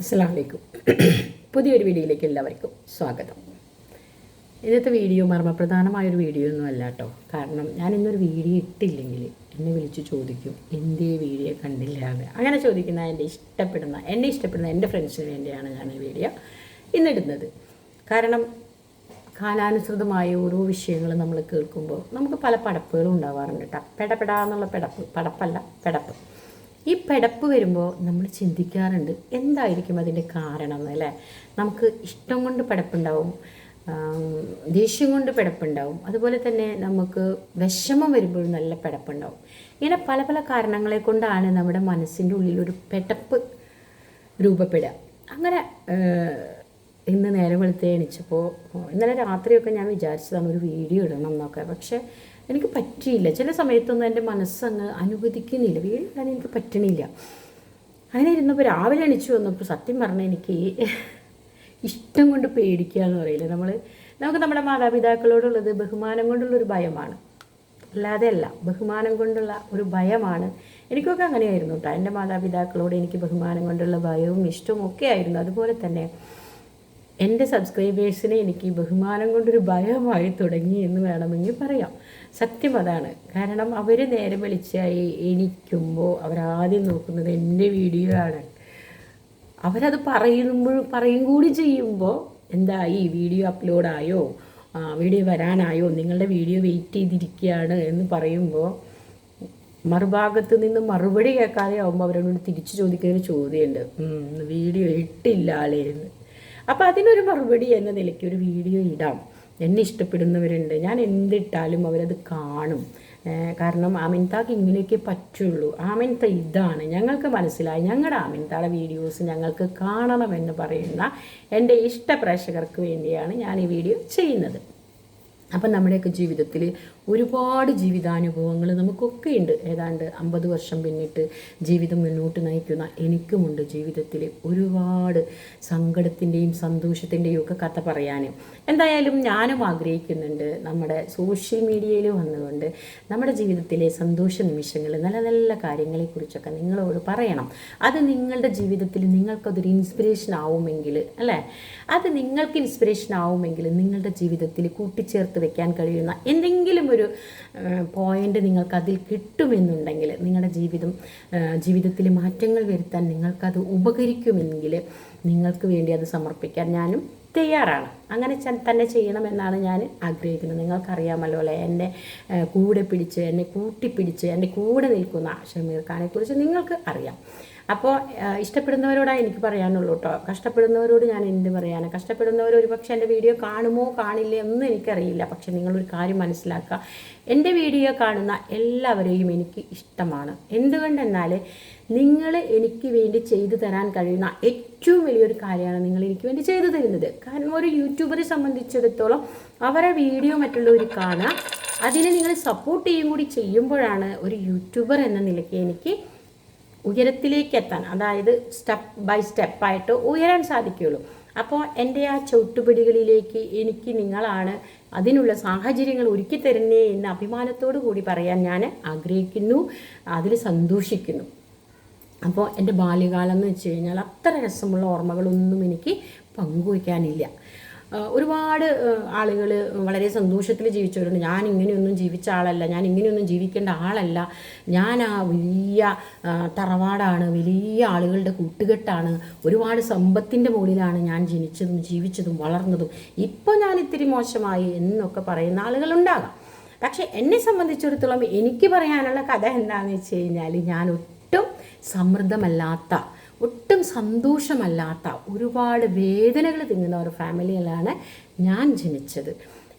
അസ്സാം വലൈക്കും പുതിയൊരു വീഡിയോയിലേക്ക് എല്ലാവർക്കും സ്വാഗതം. ഇന്നത്തെ വീഡിയോ മർമ്മപ്രധാനമായൊരു വീഡിയോ ഒന്നും അല്ല കേട്ടോ. കാരണം ഞാൻ ഇന്നൊരു വീഡിയോ ഇട്ടില്ലെങ്കിൽ എന്നെ വിളിച്ച് ചോദിക്കും എന്തേ വീഡിയോ കണ്ടില്ല? അങ്ങനെ ചോദിക്കുന്ന എന്റെ ഇഷ്ടപ്പെടുന്ന എന്നെ ഇഷ്ടപ്പെടുന്ന എന്റെ ഫ്രണ്ട്സിന് വേണ്ടിയാണ് ഞാൻ ഈ വീഡിയോ ഇന്നിടുന്നത്. കാരണം കാലാനുസൃതമായ ഓരോ വിഷയങ്ങൾ നമ്മൾ കേൾക്കുമ്പോൾ നമുക്ക് പല പടപ്പുകളും ഉണ്ടാവാറുണ്ട് കേട്ടോ. പെടപെടാന്നുള്ള പെടപ്പ് പടപ്പല്ല പെടപ്പ്. ഈ പെടപ്പ് വരുമ്പോൾ നമ്മൾ ചിന്തിക്കാറുണ്ട് എന്തായിരിക്കും അതിന്റെ കാരണം എന്നല്ലേ നമുക്ക് ഇഷ്ടം കൊണ്ട് പെടപ്പുണ്ടാവും ദേഷ്യം കൊണ്ട് പിടപ്പുണ്ടാവും. അതുപോലെ തന്നെ നമുക്ക് വിഷമം വരുമ്പോഴും നല്ല പിടപ്പുണ്ടാവും. ഇങ്ങനെ പല പല കാരണങ്ങളെ കൊണ്ടാണ് നമ്മുടെ മനസ്സിന്റെ ഉള്ളിൽ ഒരു പെടപ്പ് രൂപപ്പെടുക. അങ്ങനെ ഇന്ന് നേരം വെളുത്തേ എണിച്ചപ്പോൾ ഇന്നലെ രാത്രിയൊക്കെ ഞാൻ വിചാരിച്ചതാണ് ഒരു വീഡിയോ ഇടണം എന്നൊക്കെ. പക്ഷേ എനിക്ക് പറ്റിയില്ല. ചില സമയത്തൊന്നും എന്റെ മനസ്സങ്ങ് അനുവദിക്കുന്നില്ല. വീഴാൻ എനിക്ക് പറ്റണില്ല. അങ്ങനെ ഇരുന്നപ്പോൾ രാവിലെ എണിച്ചു വന്നപ്പോൾ സത്യം പറഞ്ഞാൽ എനിക്ക് ഇഷ്ടം കൊണ്ട് പേടിക്കുക എന്ന് പറയില്ല. നമ്മൾ നമുക്ക് നമ്മുടെ മാതാപിതാക്കളോടുള്ളത് ബഹുമാനം കൊണ്ടുള്ളൊരു ഭയമാണ്. അല്ലാതെ അല്ല ബഹുമാനം കൊണ്ടുള്ള ഒരു ഭയമാണ്. എനിക്കൊക്കെ അങ്ങനെയായിരുന്നു കേട്ടോ എന്റെ മാതാപിതാക്കളോട് എനിക്ക് ബഹുമാനം കൊണ്ടുള്ള ഭയവും ഇഷ്ടവും ഒക്കെ ആയിരുന്നു. അതുപോലെ തന്നെ എന്റെ സബ്സ്ക്രൈബേഴ്സിനെ എനിക്ക് ബഹുമാനം കൊണ്ടൊരു ഭയമായി തുടങ്ങി എന്ന് വേണമെങ്കിൽ പറയാം. സത്യം അതാണ്. കാരണം അവർ നേരെ വിളിച്ചായി എണീക്കുമ്പോൾ അവരാദ്യം നോക്കുന്നത് എന്റെ വീഡിയോ ആണ്. അവരത് പറയുമ്പോൾ പറയും കൂടി ചെയ്യുമ്പോൾ എന്താ ഈ വീഡിയോ അപ്ലോഡായോ? വീഡിയോ വരാനായോ? നിങ്ങളുടെ വീഡിയോ വെയിറ്റ് ചെയ്തിരിക്കുകയാണ് എന്ന് പറയുമ്പോൾ മറുഭാഗത്ത് നിന്ന് മറുപടി കേൾക്കാതെ ആകുമ്പോൾ അവരോട് തിരിച്ചു ചോദിക്കുന്ന ഒരു ചോദ്യമുണ്ട്. വീഡിയോ ഇട്ടില്ല ആളേ എന്ന്. അപ്പോൾ അതിനൊരു മറുപടി എന്ന നിലയ്ക്ക് ഒരു വീഡിയോ ഇടാം. എന്നെ ഇഷ്ടപ്പെടുന്നവരുണ്ട്. ഞാൻ എന്തിട്ടാലും അവരത് കാണും. കാരണം ആമിൻതാക്ക് ഇങ്ങനെയൊക്കെ പറ്റുള്ളൂ. ആമിൻത ഇതാണ്. ഞങ്ങൾക്ക് മനസ്സിലായി. ഞങ്ങളുടെ ആമിൻതാടെ വീഡിയോസ് ഞങ്ങൾക്ക് കാണണമെന്ന് പറയുന്ന എന്റെ ഇഷ്ട പ്രേക്ഷകർക്ക് വേണ്ടിയാണ് ഞാൻ ഈ വീഡിയോ ചെയ്യുന്നത്. അപ്പം നമ്മുടെയൊക്കെ ജീവിതത്തിൽ ഒരുപാട് ജീവിതാനുഭവങ്ങൾ നമുക്കൊക്കെ ഉണ്ട്. ഏതാണ്ട് അമ്പത് വർഷം പിന്നിട്ട് ജീവിതം മുന്നോട്ട് നയിക്കുന്ന എനിക്കുമുണ്ട് ജീവിതത്തിൽ ഒരുപാട് സങ്കടത്തിന്റെയും സന്തോഷത്തിന്റെയും ഒക്കെ കഥ പറയാൻ. എന്തായാലും ഞാനും ആഗ്രഹിക്കുന്നുണ്ട് നമ്മുടെ സോഷ്യൽ മീഡിയയിൽ വന്നുകൊണ്ട് നമ്മുടെ ജീവിതത്തിലെ സന്തോഷ നിമിഷങ്ങൾ നല്ല നല്ല കാര്യങ്ങളെക്കുറിച്ചൊക്കെ നിങ്ങളോട് പറയണം. അത് നിങ്ങളുടെ ജീവിതത്തിൽ നിങ്ങൾക്കതൊരു ഇൻസ്പിറേഷൻ ആവുമെങ്കിൽ അല്ലേ? അത് നിങ്ങൾക്ക് ഇൻസ്പിറേഷൻ ആവുമെങ്കിൽ നിങ്ങളുടെ ജീവിതത്തിൽ കൂട്ടിച്ചേർത്ത് വെക്കാൻ കഴിയുന്ന എന്തെങ്കിലും പോയിന്റ് നിങ്ങൾക്ക് അതിൽ കിട്ടുമെന്നുണ്ടെങ്കിൽ നിങ്ങളുടെ ജീവിതം ജീവിതത്തിൽ മാറ്റങ്ങൾ വരുത്താൻ നിങ്ങൾക്കത് ഉപകരിക്കുമെങ്കിൽ നിങ്ങൾക്ക് വേണ്ടി അത് സമർപ്പിക്കാൻ ഞാനും തയ്യാറാണ്. അങ്ങനെ തന്നെ ചെയ്യണമെന്നാണ് ഞാൻ ആഗ്രഹിക്കുന്നത്. നിങ്ങൾക്കറിയാമല്ലോ അല്ലേ എന്നെ കൂടെ പിടിച്ച് എന്നെ കൂട്ടിപ്പിടിച്ച് എന്റെ കൂടെ നിൽക്കുന്ന ഷമീർ ഖാനെക്കുറിച്ച് നിങ്ങൾക്ക് അറിയാം. അപ്പോൾ ഇഷ്ടപ്പെടുന്നവരോടാണ് എനിക്ക് പറയാനുള്ളൂ കേട്ടോ കഷ്ടപ്പെടുന്നവരോട് ഞാൻ എന്ത് പറയാൻ കഷ്ടപ്പെടുന്നവർ ഒരു പക്ഷേ എന്റെ വീഡിയോ കാണുമോ കാണില്ലേ ഒന്നും എനിക്കറിയില്ല. പക്ഷെ നിങ്ങളൊരു കാര്യം മനസ്സിലാക്കുക. എന്റെ വീഡിയോ കാണുന്ന എല്ലാവരെയും എനിക്ക് ഇഷ്ടമാണ്. എന്തുകൊണ്ടെന്നാൽ നിങ്ങൾ എനിക്ക് വേണ്ടി ചെയ്തു തരാൻ കഴിയുന്ന ഏറ്റവും വലിയൊരു കാര്യമാണ് നിങ്ങൾ എനിക്ക് വേണ്ടി ചെയ്തു തരുന്നത്. കാരണം ഒരു യൂട്യൂബറെ സംബന്ധിച്ചിടത്തോളം അവരെ വീഡിയോ മറ്റുള്ളവർ കാണുക അതിനെ നിങ്ങൾ സപ്പോർട്ട് ചെയ്യും കൂടി ചെയ്യുമ്പോഴാണ് ഒരു യൂട്യൂബർ എന്ന നിലയ്ക്ക് എനിക്ക് ഉയരത്തിലേക്ക് എത്താൻ അതായത് സ്റ്റെപ്പ് ബൈ സ്റ്റെപ്പായിട്ട് ഉയരാൻ സാധിക്കുകയുള്ളൂ. അപ്പോൾ എന്റെ ആ ചവിട്ടുപിടികളിലേക്ക് എനിക്ക് നിങ്ങളാണ് അതിനുള്ള സാഹചര്യങ്ങൾ ഒരുക്കി തരുന്നേ എന്ന് അഭിമാനത്തോടു കൂടി പറയാൻ ഞാൻ ആഗ്രഹിക്കുന്നു അതിൽ സന്തോഷിക്കുന്നു. അപ്പോൾ എന്റെ ബാല്യകാലം എന്ന് വെച്ച് കഴിഞ്ഞാൽ അത്ര രസമുള്ള ഓർമ്മകളൊന്നും എനിക്ക് പങ്കുവയ്ക്കാനില്ല. ഒരുപാട് ആളുകൾ വളരെ സന്തോഷത്തിൽ ജീവിച്ചവരുണ്ട്. ഞാൻ ഇങ്ങനെയൊന്നും ജീവിച്ച ആളല്ല. ഞാൻ ഇങ്ങനെയൊന്നും ജീവിക്കേണ്ട ആളല്ല. ഞാൻ ആ വലിയ തറവാടാണ്. വലിയ ആളുകളുടെ കൂട്ടുകെട്ടാണ്. ഒരുപാട് സമ്പത്തിന്റെ മുകളിലാണ് ഞാൻ ജനിച്ചതും ജീവിച്ചതും വളർന്നതും. ഇപ്പോൾ ഞാൻ ഇത്തിരി മോശമായി എന്നൊക്കെ പറയുന്ന ആളുകളുണ്ടാകാം. പക്ഷെ എന്നെ സംബന്ധിച്ചിടത്തോളം എനിക്ക് പറയാനുള്ള കഥ എന്താണെന്ന് വെച്ച് കഴിഞ്ഞാൽ ഞാൻ ഒട്ടും സമൃദ്ധമല്ലാത്ത ഒട്ടും സന്തോഷമല്ലാത്ത ഒരുപാട് വേദനകൾ തിങ്ങുന്ന ഒരു ഫാമിലിയിലാണ് ഞാൻ ജനിച്ചത്.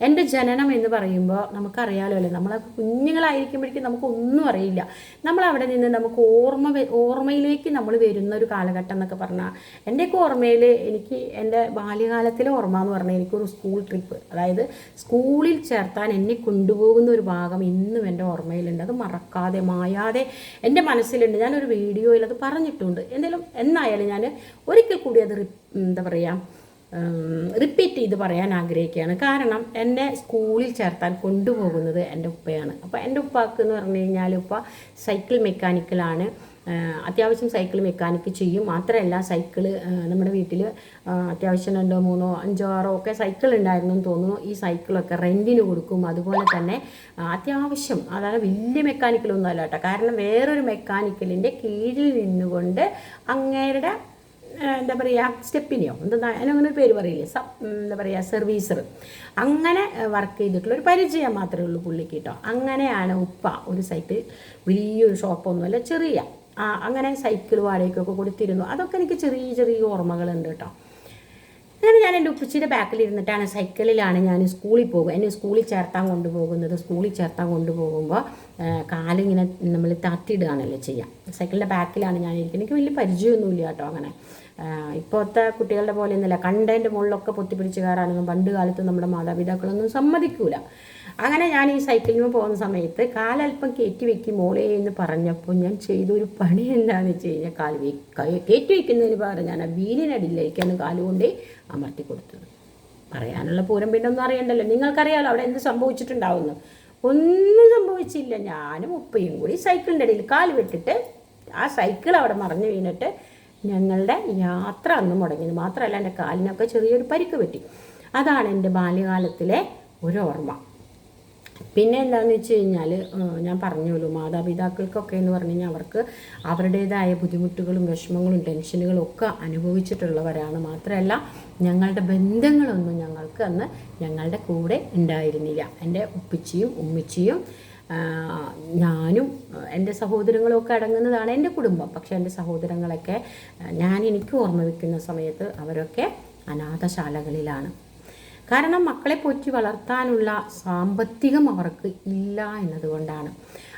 എന്റെ ജനനം എന്ന് പറയുമ്പോൾ നമുക്കറിയാലോ അല്ലേ? നമ്മൾ കുഞ്ഞുങ്ങളായിരിക്കുമ്പോഴേക്കും നമുക്കൊന്നും അറിയില്ല. നമ്മൾ അവിടെ നിന്ന് നമുക്ക് ഓർമ്മ ഓർമ്മയിലേക്ക് നമ്മൾ വരുന്ന ഒരു കാലഘട്ടം എന്നൊക്കെ പറഞ്ഞാൽ എന്റെയൊക്കെ ഓർമ്മയിൽ എനിക്ക് എന്റെ ബാല്യകാലത്തിലെ ഓർമ്മ എന്ന് പറഞ്ഞാൽ എനിക്കൊരു സ്കൂൾ ട്രിപ്പ്. അതായത് സ്കൂളിൽ ചേർത്താൻ എന്നെ കൊണ്ടുപോകുന്ന ഒരു ഭാഗം ഇന്നും എന്റെ ഓർമ്മയിലുണ്ട്. അത് മറക്കാതെ മായാതെ എന്റെ മനസ്സിലുണ്ട്. ഞാനൊരു വീഡിയോയിൽ അത് പറഞ്ഞിട്ടുണ്ട്. എന്തായാലും എന്നായാലും ഞാൻ ഒരിക്കൽ കൂടി അത് എന്താ പറയുക റിപ്പീറ്റ് ചെയ്ത് പറയാൻ ആഗ്രഹിക്കുകയാണ്. കാരണം എന്നെ സ്കൂളിൽ ചേർത്താൻ കൊണ്ടുപോകുന്നത് എന്റെ ഉപ്പയാണ്. അപ്പോൾ എന്റെ ഉപ്പാക്ക് എന്ന് പറഞ്ഞു കഴിഞ്ഞാൽ ഉപ്പ സൈക്കിൾ മെക്കാനിക്കലാണ് അത്യാവശ്യം സൈക്കിൾ മെക്കാനിക്ക് ചെയ്യും. മാത്രമല്ല സൈക്കിൾ നമ്മുടെ വീട്ടിൽ അത്യാവശ്യം രണ്ടോ മൂന്നോ അഞ്ചോ ആറോ ഒക്കെ സൈക്കിൾ ഉണ്ടായിരുന്നു എന്ന് തോന്നുന്നു. ഈ സൈക്കിളൊക്കെ റെന്റിന് കൊടുക്കും. അതുപോലെ തന്നെ അത്യാവശ്യം അതായത് വലിയ മെക്കാനിക്കലൊന്നും അല്ല കേട്ടോ. കാരണം വേറൊരു മെക്കാനിക്കലിന്റെ കീഴിൽ നിന്നുകൊണ്ട് അങ്ങേരുടെ എന്താ പറയുക സ്റ്റെപ്പിനെയോ എന്താ അതിനങ്ങനെ പേര് പറയില്ലേ സബ് എന്താ പറയുക സർവീസർ. അങ്ങനെ വർക്ക് ചെയ്തിട്ടുള്ള ഒരു പരിചയം മാത്രമേ ഉള്ളൂ പുള്ളിക്ക് കേട്ടോ. അങ്ങനെയാണ് ഉപ്പ ഒരു സൈറ്റ് വലിയൊരു ഷോപ്പൊന്നുമല്ല ചെറിയ അങ്ങനെ സൈക്കിൾ വാടകയ്ക്കൊക്കെ കൊടുത്തിരുന്നു. അതൊക്കെ എനിക്ക് ചെറിയ ചെറിയ ഓർമ്മകളുണ്ട് കേട്ടോ. അങ്ങനെ ഞാൻ എന്റെ ഉപ്പച്ചിയുടെ ബാക്കിലിരുന്നിട്ടാണ് സൈക്കിളിലാണ് ഞാൻ സ്കൂളിൽ പോകുക. എന്നെ സ്കൂളിൽ ചേർത്താൻ കൊണ്ടുപോകുന്നത്. സ്കൂളിൽ ചേർത്താൻ കൊണ്ടുപോകുമ്പോൾ കാലിങ്ങനെ നമ്മൾ തട്ടിയിടുകയാണല്ലോ ചെയ്യാം സൈക്കിളിന്റെ ബാക്കിലാണ് ഞാൻ ഇരിക്കുന്നത്. എനിക്ക് വലിയ പരിചയമൊന്നുമില്ല കേട്ടോ അങ്ങനെ. ഇപ്പോഴത്തെ കുട്ടികളുടെ പോലെ ഒന്നുമില്ല. കണ്ടതിന്റെ മുകളിലൊക്കെ പൊത്തിപ്പിടിച്ച് കയറാനൊന്നും പണ്ട് കാലത്ത് നമ്മുടെ മാതാപിതാക്കളൊന്നും സമ്മതിക്കൂല. അങ്ങനെ ഞാൻ ഈ സൈക്കിളിൽ പോകുന്ന സമയത്ത് കാലല്പം കയറ്റി വെക്കി മോളെ എന്ന് പറഞ്ഞപ്പോൾ ഞാൻ ചെയ്തൊരു പണി എന്താണെന്ന് വെച്ച് കഴിഞ്ഞാൽ കാൽ കയറ്റി വെക്കുന്നതിന് പകരം ഞാൻ ആ വീലിനടിയിലേക്കാണ് കാലുകൊണ്ട് അമർത്തി കൊടുത്തത്. പറയാനുള്ള പൂരം പിന്നെ ഒന്നും അറിയണ്ടല്ലോ. നിങ്ങൾക്കറിയാലോ അവിടെ എന്ത് സംഭവിച്ചിട്ടുണ്ടാവുന്നു. ഒന്നും സംഭവിച്ചില്ല. ഞാനും ഉപ്പയും കൂടി സൈക്കിളിന്റെ ഇടയിൽ കാൽ വെട്ടിട്ട് ആ സൈക്കിൾ അവിടെ മറിഞ്ഞു വീണിട്ട് ഞങ്ങളുടെ യാത്ര അന്ന് മുടങ്ങിയത്. മാത്രമല്ല എന്റെ കാലിനൊക്കെ ചെറിയൊരു പരിക്ക് പറ്റി. അതാണ് എന്റെ ബാല്യകാലത്തിലെ ഒരു ഓർമ്മ. പിന്നെ എന്താണെന്ന് വെച്ച് കഴിഞ്ഞാൽ ഞാൻ പറഞ്ഞല്ലോ മാതാപിതാക്കൾക്കൊക്കെ എന്ന് പറഞ്ഞു കഴിഞ്ഞാൽ അവർക്ക് അവരുടേതായ ബുദ്ധിമുട്ടുകളും വിഷമങ്ങളും ടെൻഷനുകളും ഒക്കെ അനുഭവിച്ചിട്ടുള്ളവരാണ് മാത്രമല്ല ഞങ്ങളുടെ ബന്ധങ്ങളൊന്നും ഞങ്ങൾക്ക് അന്ന് ഞങ്ങളുടെ കൂടെ ഉണ്ടായിരുന്നില്ല. എന്റെ ഉപ്പിച്ചിയും ഉമ്മിച്ചിയും ഞാനും എന്റെ സഹോദരങ്ങളും ഒക്കെ അടങ്ങുന്നതാണ് എന്റെ കുടുംബം. പക്ഷേ എന്റെ സഹോദരങ്ങളൊക്കെ ഞാൻ എനിക്ക് ഓർമ്മ വയ്ക്കുന്ന സമയത്ത് അവരൊക്കെ അനാഥശാലകളിലാണ്. കാരണം മക്കളെ പോറ്റി വളർത്താനുള്ള സാമ്പത്തികം അവർക്ക് ഇല്ല എന്നതുകൊണ്ടാണ്.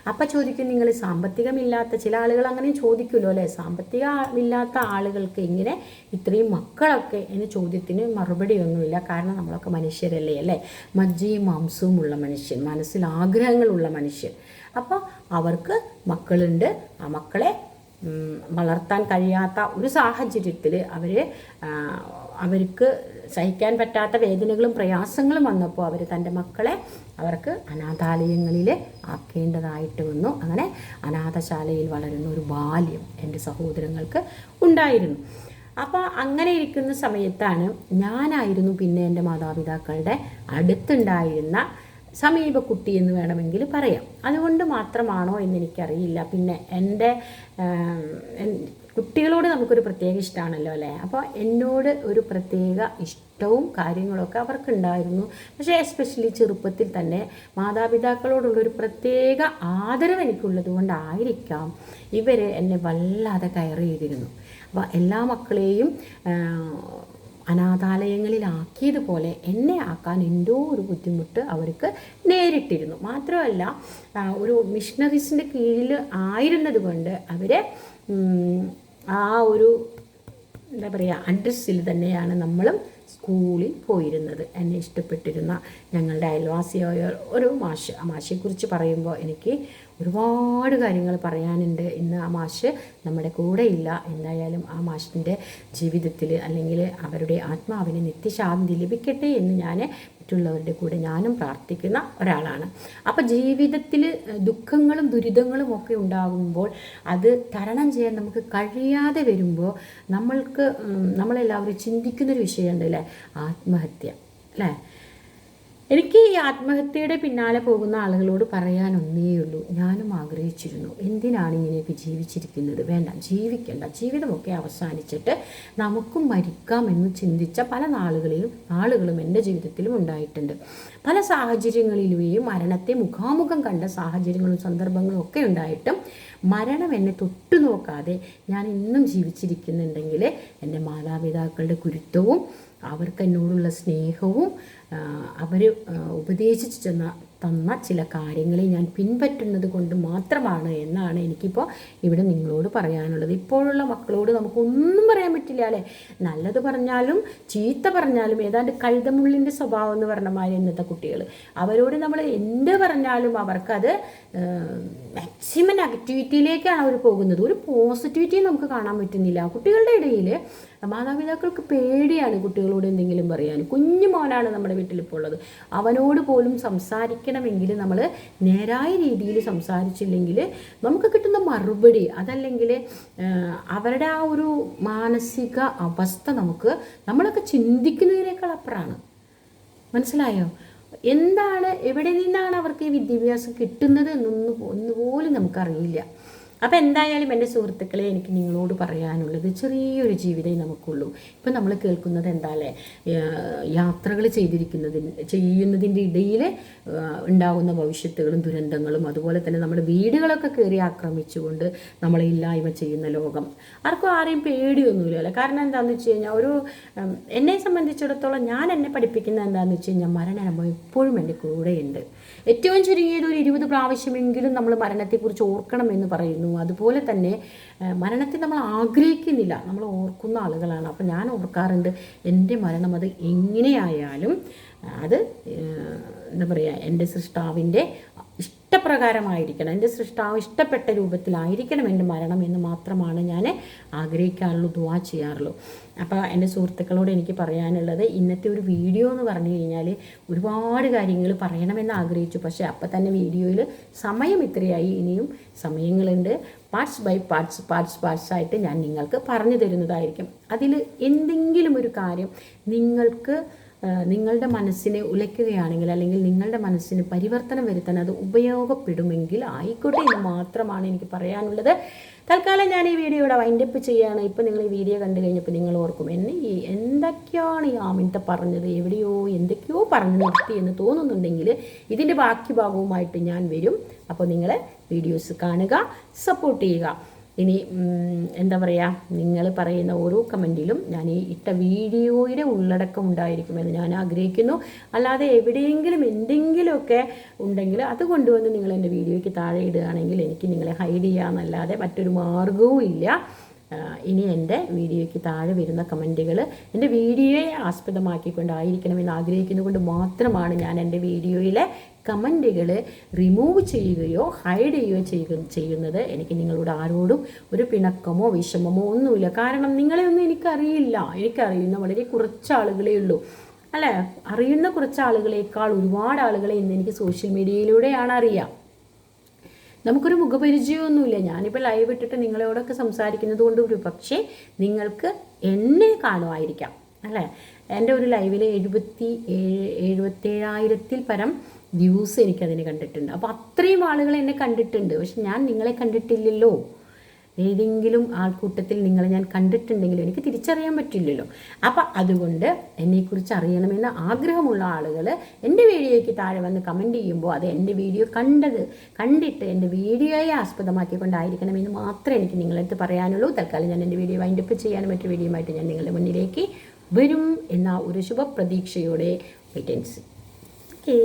അപ്പം ചോദിക്കും നിങ്ങൾ സാമ്പത്തികമില്ലാത്ത ചില ആളുകൾ അങ്ങനെ ചോദിക്കുമല്ലോ അല്ലേ? സാമ്പത്തികമില്ലാത്ത ആളുകൾക്ക് ഇങ്ങനെ ഇത്രയും മക്കളൊക്കെ? എന്ന ചോദ്യത്തിന് മറുപടിയൊന്നുമില്ല. കാരണം നമ്മളൊക്കെ മനുഷ്യരല്ലേ അല്ലേ? മജ്ജയും മാംസവും ഉള്ള മനുഷ്യൻ മനസ്സിൽ ആഗ്രഹങ്ങളുള്ള മനുഷ്യൻ. അപ്പോൾ അവർക്ക് മക്കളുണ്ട്. ആ മക്കളെ വളർത്താൻ കഴിയാത്ത ഒരു സാഹചര്യത്തിൽ അവർ അവർക്ക് സഹിക്കാൻ പറ്റാത്ത വേദനകളും പ്രയാസങ്ങളും വന്നപ്പോൾ അവർ തന്റെ മക്കളെ അവർക്ക് അനാഥാലയങ്ങളിൽ ആക്കേണ്ടതായിട്ട് വന്നു. അങ്ങനെ അനാഥശാലയിൽ വളരുന്ന ഒരു ബാല്യം എന്റെ സഹോദരങ്ങൾക്ക് ഉണ്ടായിരുന്നു. അപ്പോൾ അങ്ങനെ ഇരിക്കുന്ന സമയത്താണ് ഞാനായിരുന്നു പിന്നെ എന്റെ മാതാപിതാക്കളുടെ അടുത്തുണ്ടായിരുന്ന സമീപക്കുട്ടി എന്ന് വേണമെങ്കിൽ പറയാം. അതുകൊണ്ട് മാത്രമാണോ എന്ന് എനിക്കറിയില്ല. പിന്നെ എന്റെ കുട്ടികളോട് നമുക്കൊരു പ്രത്യേക ഇഷ്ടമാണല്ലോ അല്ലേ? അപ്പോൾ എന്നോട് ഒരു പ്രത്യേക ഇഷ്ടവും കാര്യങ്ങളൊക്കെ അവർക്കുണ്ടായിരുന്നു. പക്ഷേ എസ്പെഷ്യലി ചെറുപ്പത്തിൽ തന്നെ മാതാപിതാക്കളോടുള്ളൊരു പ്രത്യേക ആദരവ് എനിക്കുള്ളത് കൊണ്ടായിരിക്കാം ഇവർ എന്നെ വല്ലാതെ കയറി ചെയ്തിരുന്നു അപ്പോൾ എല്ലാ മക്കളെയും അനാഥാലയങ്ങളിലാക്കിയതുപോലെ എന്നെ ആക്കാൻ എന്തോ ഒരു ബുദ്ധിമുട്ട് അവർക്ക് നേരിട്ടിരുന്നു. മാത്രമല്ല ഒരു മിഷണറീസിന്റെ കീഴിൽ ആയിരുന്നത് കൊണ്ട് അവർ ആ ഒരു എന്താ പറയുക അഡ്രസ്സിൽ തന്നെയാണ് നമ്മളും സ്കൂളിൽ പോയിരുന്നത് എന്നെ ഇഷ്ടപ്പെട്ടിരുന്ന ഞങ്ങളുടെ അയൽവാസിയായ ഒരു മാഷ്. ആ മാഷയെക്കുറിച്ച് പറയുമ്പോൾ എനിക്ക് ഒരുപാട് കാര്യങ്ങൾ പറയാനുണ്ട്. ഇന്ന് ആ മാഷ് നമ്മുടെ കൂടെ ഇല്ല എന്തായാലും ആ മാഷിന്റെ ജീവിതത്തിൽ അല്ലെങ്കിൽ അവരുടെ ആത്മാവിന് നിത്യശാന്തി ലഭിക്കട്ടെ എന്ന് ഞാൻ മറ്റുള്ളവരുടെ കൂടെ ഞാനും പ്രാർത്ഥിക്കുന്ന ഒരാളാണ്. അപ്പോൾ ജീവിതത്തിൽ ദുഃഖങ്ങളും ദുരിതങ്ങളും ഒക്കെ ഉണ്ടാകുമ്പോൾ അത് തരണം ചെയ്യാൻ നമുക്ക് കഴിയാതെ വരുമ്പോൾ നമ്മൾക്ക് നമ്മളെല്ലാവരും ചിന്തിക്കുന്നൊരു വിഷയമുണ്ട് അല്ലേ ആത്മഹത്യ അല്ലേ? എനിക്ക് ഈ ആത്മഹത്യയുടെ പിന്നാലെ പോകുന്ന ആളുകളോട് പറയാൻ ഒന്നേ ഉള്ളൂ. ഞാനും ആഗ്രഹിച്ചിരുന്നു. എന്തിനാണ് ഇങ്ങനെയൊക്കെ ജീവിച്ചിരിക്കുന്നത്? വേണ്ട ജീവിക്കേണ്ട. ജീവിതമൊക്കെ അവസാനിച്ചിട്ട് നമുക്കും മരിക്കാം എന്ന് ചിന്തിച്ച പല നാളുകളിലും ആളുകളും എന്റെ ജീവിതത്തിലും ഉണ്ടായിട്ടുണ്ട്. പല സാഹചര്യങ്ങളിലെയും മരണത്തെ മുഖാമുഖം കണ്ട സാഹചര്യങ്ങളും സന്ദർഭങ്ങളും ഒക്കെ ഉണ്ടായിട്ടും മരണം എന്നെ തൊട്ടു നോക്കാതെ ഞാൻ ഇന്നും ജീവിച്ചിരിക്കുന്നുണ്ടെങ്കിൽ എന്റെ മാതാപിതാക്കളുടെ കുരുത്തവും അവർക്ക് എന്നോടുള്ള സ്നേഹവും അവർ ഉപദേശിച്ചു ചെന്ന തന്ന ചില കാര്യങ്ങളെ ഞാൻ പിൻപറ്റുന്നത് കൊണ്ട് മാത്രമാണ് എന്നാണ് എനിക്കിപ്പോൾ ഇവിടെ നിങ്ങളോട് പറയാനുള്ളത്. ഇപ്പോഴുള്ള മക്കളോട് നമുക്കൊന്നും പറയാൻ പറ്റില്ല അല്ലേ? നല്ലത് പറഞ്ഞാലും ചീത്ത പറഞ്ഞാലും ഏതാണ്ട് കഴുതമുള്ളിന്റെ സ്വഭാവം എന്ന് പറഞ്ഞ മാതിരി ഇന്നത്തെ കുട്ടികൾ അവരോട് നമ്മൾ എന്ത് പറഞ്ഞാലും അവർക്കത് മാക്സിമം നെഗറ്റിവിറ്റിയിലേക്കാണ് അവർ പോകുന്നത്. ഒരു പോസിറ്റിവിറ്റി നമുക്ക് കാണാൻ പറ്റുന്നില്ല. കുട്ടികളുടെ ഇടയിൽ മാതാപിതാക്കൾക്ക് പേടിയാണ് കുട്ടികളോട് എന്തെങ്കിലും പറയാൻ. കുഞ്ഞു മോനാണ് നമ്മുടെ വീട്ടിലിപ്പോൾ ഉള്ളത് അവനോട് പോലും സംസാരിക്കണം സംസാരിക്കണമെങ്കിൽ നമ്മൾ നേരായ രീതിയിൽ സംസാരിച്ചില്ലെങ്കിൽ നമുക്ക് കിട്ടുന്ന മറുപടി അതല്ലെങ്കിൽ അവരുടെ ആ ഒരു മാനസിക അവസ്ഥ നമുക്ക് നമ്മളൊക്കെ ചിന്തിക്കുന്നതിനേക്കാൾ അപ്പുറമാണ് മനസ്സിലായോ? എന്താണ് എവിടെ നിന്നാണ് അവർക്ക് ഈ വിദ്യാഭ്യാസം കിട്ടുന്നത് എന്നൊന്നും ഒന്നുപോലും നമുക്കറിയില്ല. അപ്പോൾ എന്തായാലും എന്റെ സുഹൃത്തുക്കളെ എനിക്ക് നിങ്ങളോട് പറയാനുള്ളത് ചെറിയൊരു ജീവിതമേ നമുക്കുള്ളൂ. ഇപ്പം നമ്മൾ കേൾക്കുന്നത് എന്താല്ലേ? യാത്രകൾ ചെയ്തിരിക്കുന്നതിന് ചെയ്യുന്നതിന്റെ ഇടയിൽ ഉണ്ടാകുന്ന ഭവിഷ്യത്തുകളും ദുരന്തങ്ങളും അതുപോലെ തന്നെ നമ്മുടെ വീടുകളൊക്കെ കയറി ആക്രമിച്ചുകൊണ്ട് നമ്മളെ ഇല്ലായ്മ ചെയ്യുന്ന ലോകം. ആർക്കും ആരെയും പേടിയൊന്നുമില്ല കാരണം എന്താണെന്ന് വെച്ച് കഴിഞ്ഞാൽ ഒരു എന്നെ സംബന്ധിച്ചിടത്തോളം ഞാൻ എന്നെ പഠിപ്പിക്കുന്ന എന്താണെന്ന് വെച്ച് കഴിഞ്ഞാൽ മരണം എപ്പോഴും എന്റെ കൂടെയുണ്ട്. ഏറ്റവും ചുരുങ്ങിയത് ഒരു ഇരുപത് പ്രാവശ്യമെങ്കിലും നമ്മൾ മരണത്തെക്കുറിച്ച് ഓർക്കണം എന്ന് പറയുന്നു. അതുപോലെ തന്നെ മരണത്തെ നമ്മൾ ആഗ്രഹിക്കുന്നില്ല. നമ്മൾ ഓർക്കുന്ന ആളുകളാണ്. അപ്പോൾ ഞാൻ ഓർക്കാറുണ്ട് എന്റെ മരണം അത് എങ്ങനെയായാലും അത് എന്താ പറയുക എന്റെ സൃഷ്ടാവിന്റെ ഇഷ്ടപ്രകാരമായിരിക്കണം. എന്റെ സൃഷ്ടാവ് ഇഷ്ടപ്പെട്ട രൂപത്തിലായിരിക്കണം എന്റെ മരണം എന്ന് മാത്രമാണ് ഞാൻ ആഗ്രഹിക്കാറുള്ളൂ ദുവാ ചെയ്യാറുള്ളൂ. അപ്പോൾ എന്റെ സുഹൃത്തുക്കളോട് എനിക്ക് പറയാനുള്ളത് ഇന്നത്തെ ഒരു വീഡിയോ എന്ന് പറഞ്ഞു കഴിഞ്ഞാൽ ഒരുപാട് കാര്യങ്ങൾ പറയണമെന്ന് ആഗ്രഹിച്ചു. പക്ഷേ അപ്പം തന്നെ വീഡിയോയിൽ സമയം ഇത്രയായി ഇനിയും സമയങ്ങളുണ്ട്. Parts by parts parts parts ആയിട്ട് ഞാൻ നിങ്ങൾക്ക് പറഞ്ഞു തരുന്നതായിരിക്കും. അതിൽ എന്തെങ്കിലും ഒരു കാര്യം നിങ്ങൾക്ക് നിങ്ങളുടെ മനസ്സിനെ ഉലയ്ക്കുകയാണെങ്കിൽ അല്ലെങ്കിൽ നിങ്ങളുടെ മനസ്സിന് പരിവർത്തനം വരുത്താൻ അത് ഉപയോഗപ്പെടുമെങ്കിൽ ആയിക്കോട്ടെ എന്ന് മാത്രമാണ് എനിക്ക് പറയാനുള്ളത്. തൽക്കാലം ഞാൻ ഈ വീഡിയോ ഇവിടെ വൈൻഡപ്പ് ചെയ്യുകയാണ്. ഇപ്പോൾ നിങ്ങൾ ഈ വീഡിയോ കണ്ടു കഴിഞ്ഞപ്പോൾ നിങ്ങൾ ഓർക്കും എന്നെ ഈ എന്തൊക്കെയാണ് ഈ ആമിനത്തെ പറഞ്ഞത്? എവിടെയോ എന്തൊക്കെയോ പറഞ്ഞു നിർത്തി എന്ന് തോന്നുന്നുണ്ടെങ്കിൽ ഇതിന്റെ ബാക്കി ഭാഗവുമായിട്ട് ഞാൻ വരും. അപ്പോൾ നിങ്ങൾ വീഡിയോസ് കാണുക സപ്പോർട്ട് ചെയ്യുക. ഇനി എന്താ പറയുക നിങ്ങൾ പറയുന്ന ഓരോ കമന്റിലും ഞാൻ ഈ ഇട്ട വീഡിയോയുടെ ഉള്ളടക്കം ഉണ്ടായിരിക്കുമെന്ന് ഞാൻ ആഗ്രഹിക്കുന്നു. അല്ലാതെ എവിടെയെങ്കിലും എന്തെങ്കിലുമൊക്കെ ഉണ്ടെങ്കിൽ അത് കൊണ്ടുവന്ന് നിങ്ങൾ എന്റെ വീഡിയോയ്ക്ക് താഴെ ഇടുകയാണെങ്കിൽ എനിക്ക് നിങ്ങളെ ഹൈഡ് ചെയ്യാമെന്നല്ലാതെ മറ്റൊരു മാർഗവും ഇല്ല. ഇനി എന്റെ വീഡിയോയ്ക്ക് താഴെ വരുന്ന കമന്റുകൾ എന്റെ വീഡിയോയെ ആസ്പദമാക്കിക്കൊണ്ടായിരിക്കണമെന്ന് ആഗ്രഹിക്കുന്നതുകൊണ്ട് മാത്രമാണ് ഞാൻ എന്റെ വീഡിയോയിലെ കമന്റുകൾ റിമൂവ് ചെയ്യുകയോ ഹൈഡ് ചെയ്യുകയോ ചെയ്യുക ചെയ്യുന്നത് എനിക്ക് നിങ്ങളോട് ആരോടും ഒരു പിണക്കമോ വിഷമമോ ഒന്നുമില്ല. കാരണം നിങ്ങളെ ഒന്നും എനിക്കറിയില്ല. എനിക്കറിയുന്ന വളരെ കുറച്ച് ആളുകളേ ഉള്ളൂ. അല്ലേ? അറിയുന്ന കുറച്ച് ആളുകളേക്കാൾ ഒരുപാട് ആളുകളെ ഇന്ന് എനിക്ക് സോഷ്യൽ മീഡിയയിലൂടെയാണ് അറിയാം നമുക്കൊരു മുഖപരിചയമൊന്നുമില്ല. ഞാനിപ്പോൾ ലൈവ് ഇട്ടിട്ട് നിങ്ങളോടൊക്കെ സംസാരിക്കുന്നത് കൊണ്ട് ഒരു പക്ഷേ നിങ്ങൾക്ക് എന്നെ കാണുമായിരിക്കാം. അല്ലേ? എന്റെ ഒരു ലൈവിൽ എഴുപത്തി ഏഴ് എഴുപത്തേഴായിരത്തിൽ പരം വ്യൂസ് എനിക്കതിന് കണ്ടിട്ടുണ്ട്. അപ്പോൾ അത്രയും ആളുകൾ എന്നെ കണ്ടിട്ടുണ്ട്. പക്ഷെ ഞാൻ നിങ്ങളെ കണ്ടിട്ടില്ലല്ലോ. ഏതെങ്കിലും ആൾക്കൂട്ടത്തിൽ നിങ്ങളെ ഞാൻ കണ്ടിട്ടുണ്ടെങ്കിലും? എനിക്ക് തിരിച്ചറിയാൻ പറ്റില്ലല്ലോ. അപ്പം അതുകൊണ്ട് എന്നെക്കുറിച്ച് അറിയണമെന്ന് ആഗ്രഹമുള്ള ആളുകൾ എന്റെ വീഡിയോയ്ക്ക് താഴെ വന്ന് കമന്റ് ചെയ്യുമ്പോൾ അത് എന്റെ വീഡിയോ കണ്ടത് കണ്ടിട്ട് എന്റെ വീഡിയോയെ ആസ്പദമാക്കിക്കൊണ്ടായിരിക്കണം എന്ന് മാത്രമേ എനിക്ക് നിങ്ങളടുത്ത് പറയാനുള്ളൂ. തൽക്കാലം ഞാൻ എന്റെ വീഡിയോ വൈൻഡപ്പ് ചെയ്യാനും മറ്റു വീഡിയോയുമായിട്ട് ഞാൻ നിങ്ങളുടെ മുന്നിലേക്ക് വരും എന്ന ഒരു ശുഭപ്രതീക്ഷയോടെ വെയിറ്റൻസി ഓക്കേ